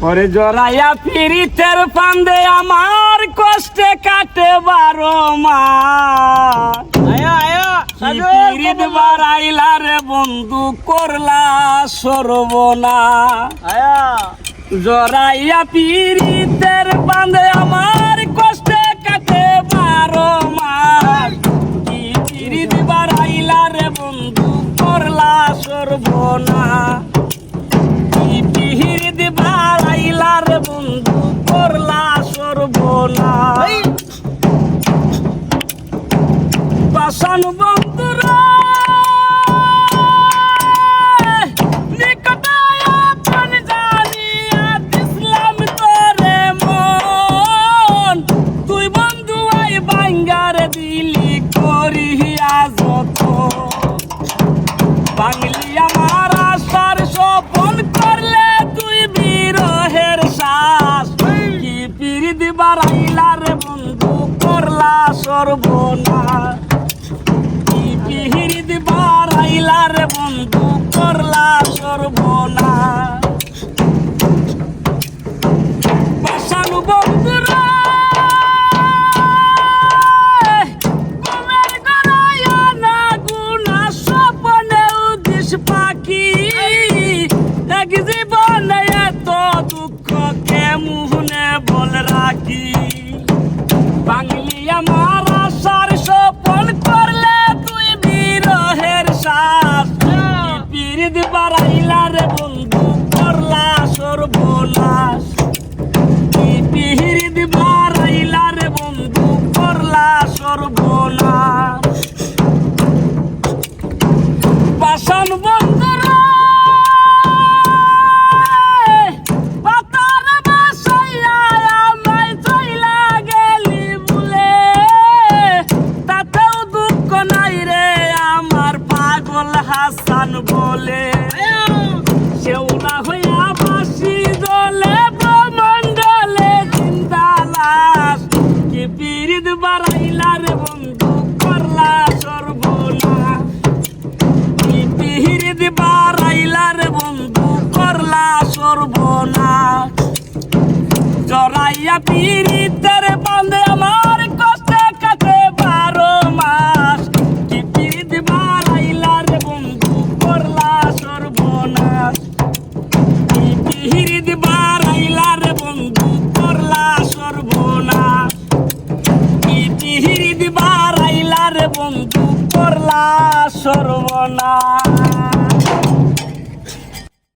ওরে জরাইয়া পিরিতের পান্দে আমার কষ্টে কাটে বারো পিরিত বাড়াইলা রে বন্ধু করলা সরবনা জরাইয়া পিরিতের বাঁধে আমার la la la পিরিত বাড়াইলা রে বন্ধু করলা সর্বনাশ। পিহিরিত বাড়াইলা রে বন্ধু করলা সর্বনাশ। হাসান বলে সেওনা হইয়া বাসি দলে ব্রহ্মণ্ডলে চিন্তা লাশ। কি পিরিত বাড়াইলা রে বন্ধু করলা সর্বনাশ। পিহিরি দিবার আইলার বন্ধু করলা সর্বনাশ। জরাইয়া পিরিতের বন্ধু করলা সর্বনা